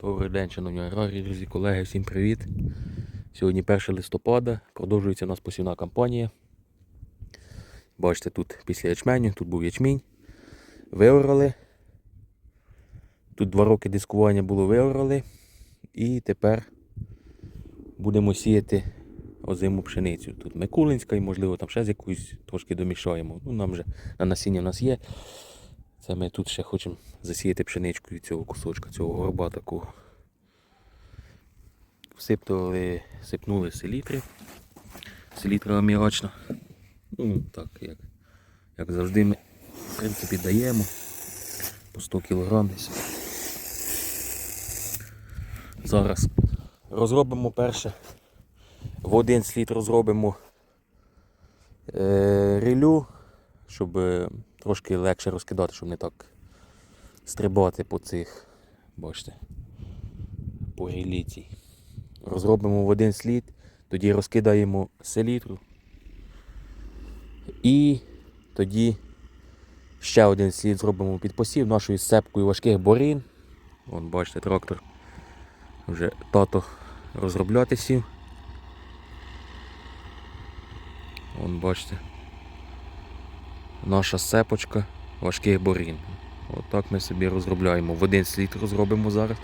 Добрий день, шановні аграрії, друзі, колеги, всім привіт. Сьогодні 1 листопада, продовжується у нас посівна кампанія. Бачите, тут після ячменю, тут був ячмінь. Виорали. Тут два роки дискування було виорали. І тепер будемо сіяти озиму пшеницю. Тут Микулинська і, можливо, там ще з якусь трошки домішаємо. Ну, нам вже на насіння в нас є. Це ми тут ще хочемо засіяти пшеничкою цього кусочка, цього горба такого. Всипнули, сипнули селітри. Селітра аміачна. Ну, так, як, як завжди ми в принципі даємо по 100 кг десь. Зараз розробимо перше. В один слід розробимо е, рілю, щоб е, трошки легше розкидати, щоб не так стрибати по цих, бачите, по рілі. Розробимо в один слід, тоді розкидаємо селітру. І тоді ще один слід зробимо під посів нашою сцепкою важких борін. Вон бачите, трактор вже тато розробляти сів. Вон бачите. Наша сцепочка важких борін. Отак ми собі розробляємо. В один слід розробимо зараз.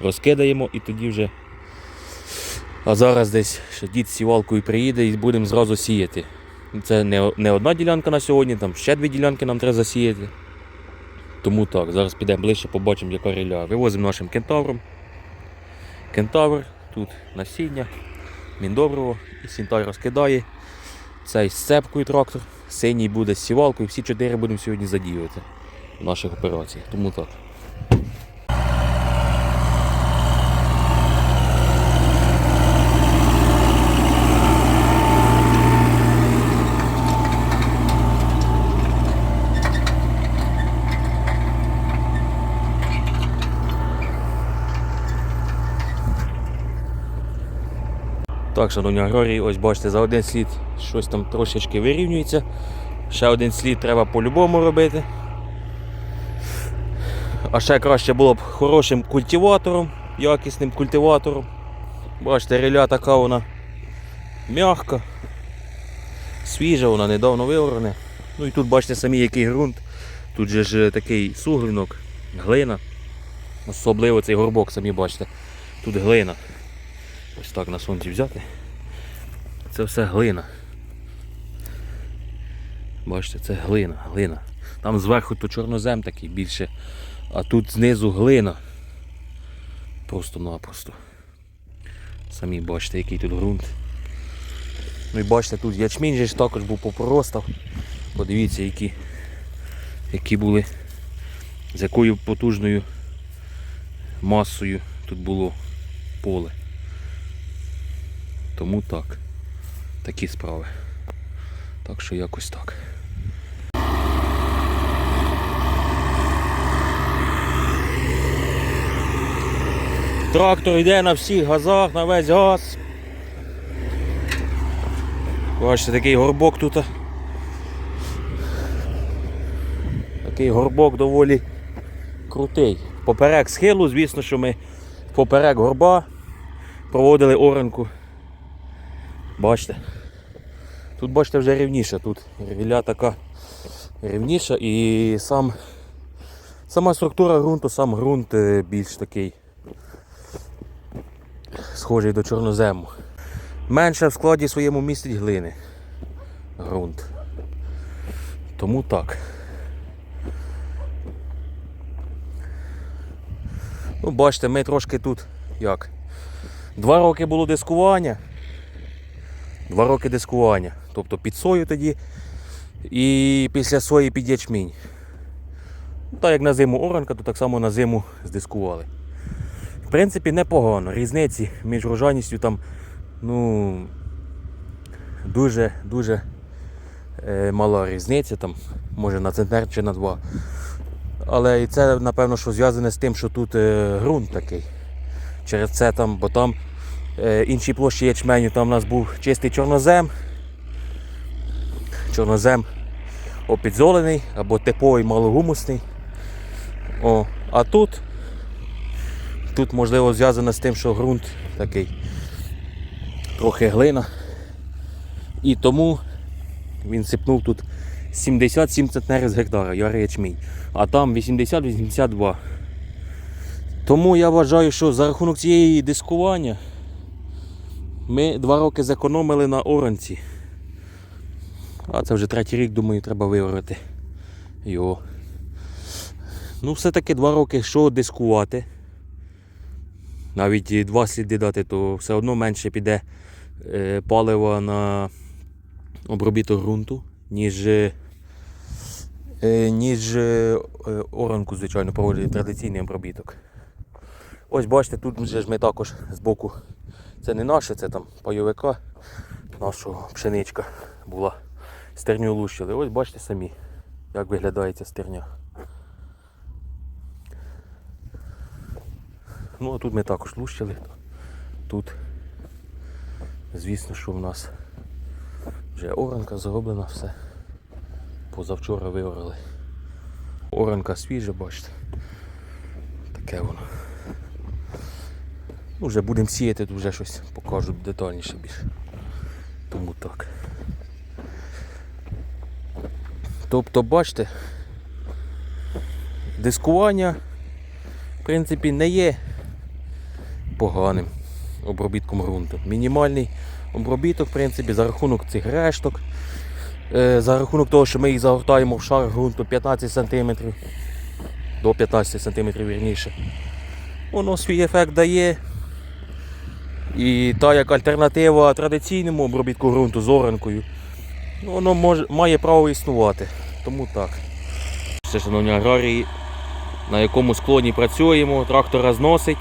Розкидаємо і тоді вже. А зараз десь ще дід з сівалкою приїде і будемо зразу сіяти. Це не, не одна ділянка на сьогодні, там ще дві ділянки нам треба засіяти. Тому так, зараз підемо ближче, побачимо, яка ріля. Вивозимо нашим кентавром. Кентавр, тут насіння, міндобриво, і сінтай розкидає. Цей з цепкою трактор, синій буде з сівалкою, всі чотири будемо сьогодні задіювати в наших операціях. Тому так. Так, шановні аграрії, ось бачите, за один слід щось там трошечки вирівнюється. Ще один слід треба по-любому робити. А ще краще було б хорошим культиватором, якісним культиватором. Бачите, реля така вона м'яка, свіжа, вона недавно виорана. Ну і тут бачите самі який ґрунт. Тут же ж такий суглинок, глина. Особливо цей горбок, самі бачите. Тут глина. Ось так на сонці взяти. Це все глина. Бачите, це глина, глина. Там зверху то чорнозем такий більше, а тут знизу глина. Просто-напросто. Самі бачите, який тут ґрунт. Ну і бачите, тут ячмінь же ж також був попростав. Подивіться, які, які були, з якою потужною масою тут було поле. Тому так. Такі справи. Так що якось так. Трактор йде на всіх газах, на весь газ. Бачите, такий горбок тут. Такий горбок доволі крутий. Поперек схилу, звісно, що ми поперек горба проводили оранку. Бачите? Тут бачите вже рівніше, тут ріля така рівніша і сам, сама структура ґрунту, сам ґрунт е, більш такий схожий до чорнозему. Менше в складі своєму містить глини ґрунт. Тому так. Ну, бачите, ми трошки тут як. Два роки було дискування. Два роки дискування. Тобто під сою тоді і після сої під ячмінь. Ну, Так як на зиму оранка, то так само на зиму здискували. В принципі, непогано. Різниці між рожаністю там ну, дуже дуже е, мала різниця, там, може на центнер чи на два. Але і це напевно що зв'язане з тим, що тут е, ґрунт такий. Через це там, бо там е, інші площі ячменю, там у нас був чистий чорнозем. Чорнозем опідзолений або типовий малогумусний. О, а тут Тут можливо зв'язано з тим, що ґрунт такий трохи глина. І тому він сипнув тут 77 центнерів з гектара, ярий ячмінь. А там 80-82. Тому я вважаю, що за рахунок цієї дискування ми два роки зекономили на оранці. А це вже третій рік, думаю, треба виорати його. Ну, все-таки два роки, що дискувати. Навіть два сліди дати, то все одно менше піде е, палива на обробіток ґрунту, ніж, е, е, ніж оранку, звичайно, проводити традиційний обробіток. Ось бачите, тут вже ж ми також з боку, це не наше, це там пайовика нашого пшеничка була. Стерню лущили. Ось бачите самі, як виглядає ця стерня. Ну а тут ми також лущили. Тут, звісно, що в нас вже оранка зроблена все. Позавчора виорали. Оранка свіжа, бачите. Таке воно. Ну, вже будемо сіяти, тут вже щось покажу детальніше більше. Тому так. Тобто, бачите, дискування, в принципі, не є поганим обробітком ґрунту. Мінімальний обробіток, в принципі, за рахунок цих решток, е, за рахунок того, що ми їх загортаємо в шар ґрунту 15 см, до 15 см вірніше, воно свій ефект дає. І та як альтернатива традиційному обробітку ґрунту з ну, воно може, має право існувати. Тому так. Це, шановні аграрії, на якому склоні працюємо, трактора зносить.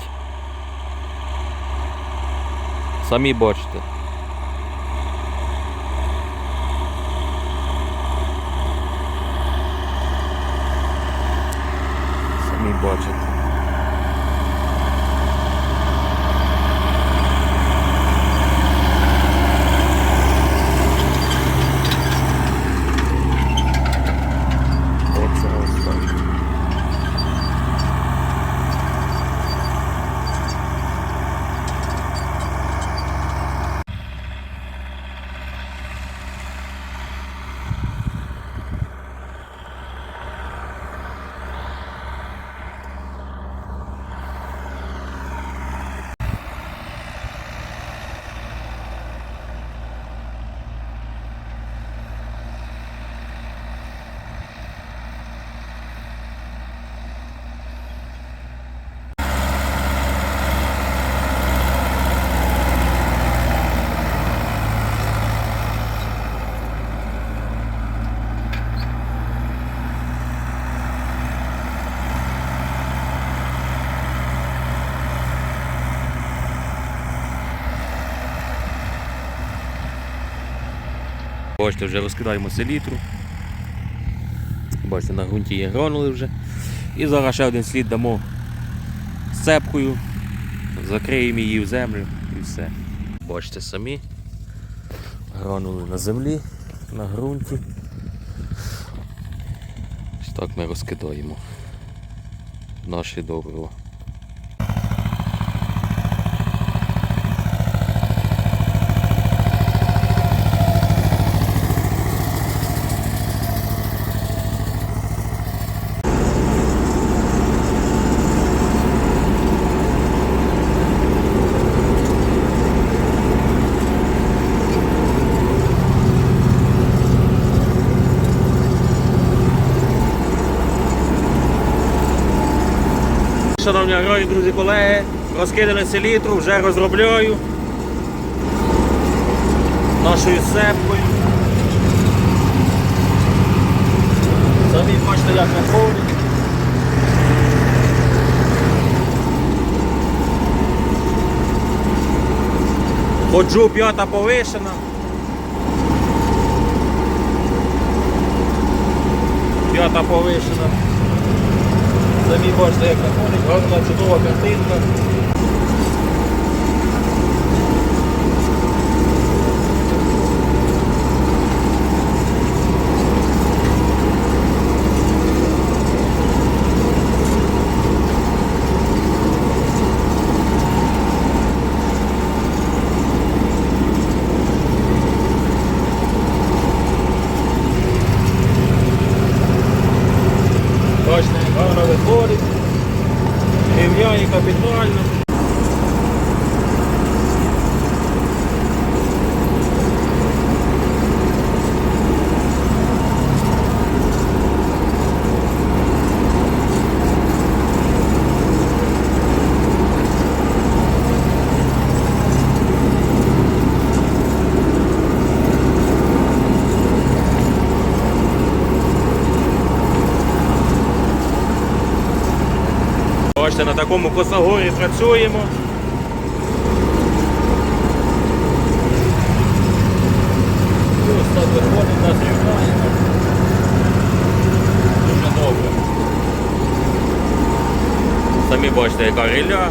Самі бачите. Самі бачите. Оце ось так. Бачите, вже розкидаємо селітру. Бачите, на ґрунті є гранули вже. І зараз ще один слід дамо сцепкою, закриємо її в землю і все. Бачите самі. Гранули на землі, на ґрунті. Ось так ми розкидаємо наші добрива. Шановні аграрії, друзі, колеги, розкидане селітру, вже розробляю нашою сепкою. Самі бачите, як виходить. Ходжу п'ята повишена. П'ята повишена. Самі бачите, як виходить, гарна чудова картинка. Стояє капітально. Бачите, на такому косогорі працюємо. Ось так виходить, нас рівняємо. Дуже добре. Самі бачите, яка риля.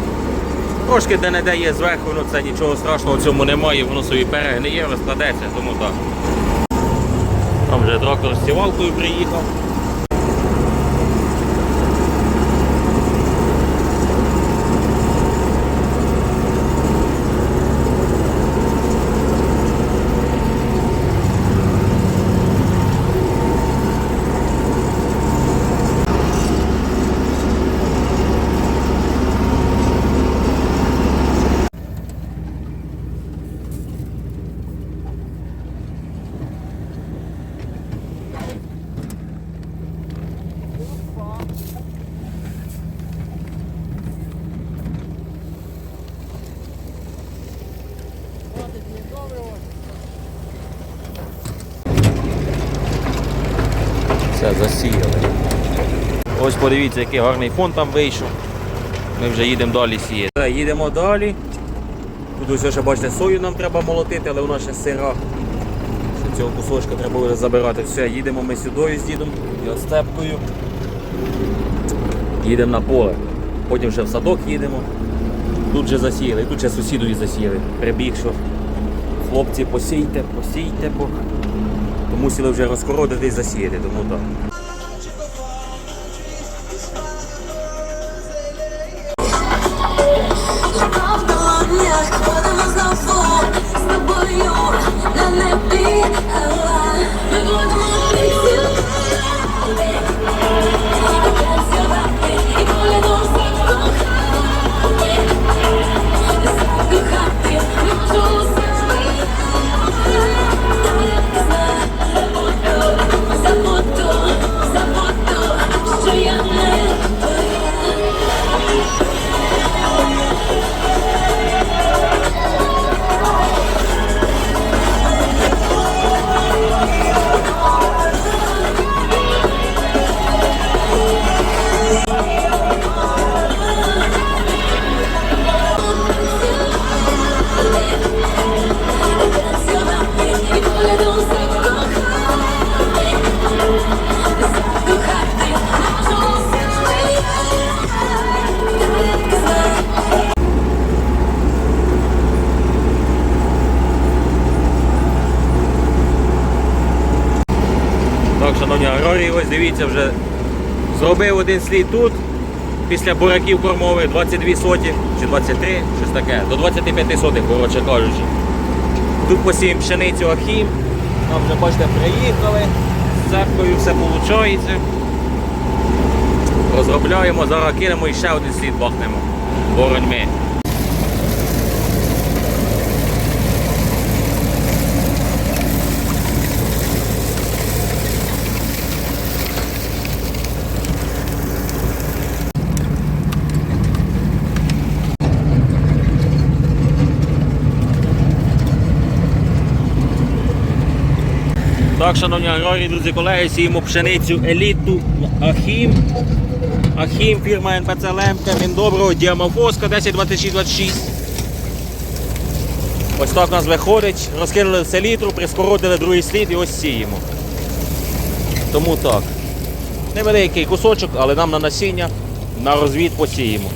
Трошки де-не-де є зверху, ну це нічого страшного в цьому немає, воно собі перегниє, розкладеться, тому так. Там вже трактор з сівалкою приїхав. Все, засіяли. Ось подивіться, який гарний фон там вийшов. Ми вже їдемо далі сіяти. Їдемо далі. Тут ось ще бачите, сою нам треба молотити, але вона ще сира. Ще цього кусочка треба буде забирати. Все, їдемо ми сюди з дідом і Остепкою. Їдемо на поле. Потім ще в садок їдемо. Тут вже засіяли, тут ще сусідові засіяли. Прибіг, що хлопці посійте, посійте, бо мусили вже розкородити і засіяти, тому так. Дивіться, вже зробив один слід тут, після бураків кормових 22 соті чи 23, щось таке, до 25 сотих, коротше кажучи. Тут посіємо пшеницю ахім. Нам вже бачите, приїхали, з цепкою все виходить. Розробляємо, зараз кинемо і ще один слід бахнемо. Бороньми. Так, шановні аграрії, друзі, колеги, сіємо пшеницю еліту Ахім. Ахім, фірма НПЦ Лемка, Міндоброго, Діамофоска 102626. Ось так у нас виходить. Розкинули селітру, прискородили другий слід і ось сіємо. Тому так. Невеликий кусочок, але нам на насіння, на розвід посіємо.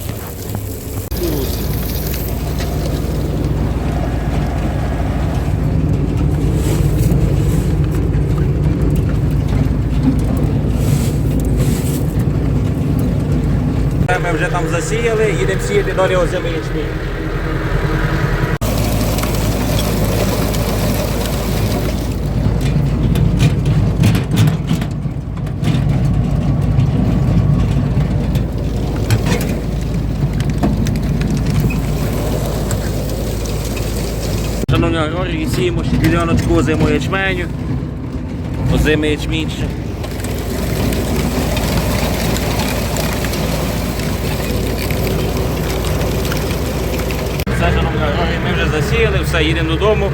вже там засіяли, їдемо сіяти далі озимий ячмінь. Шановні аграрії, сіємо ще діляночку озиму ячменю, озимий ячмінь. Все, їдемо додому.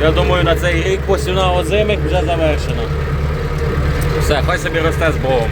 Я думаю, на цей рік посівна озимих вже завершена. Все, хай собі росте з Богом.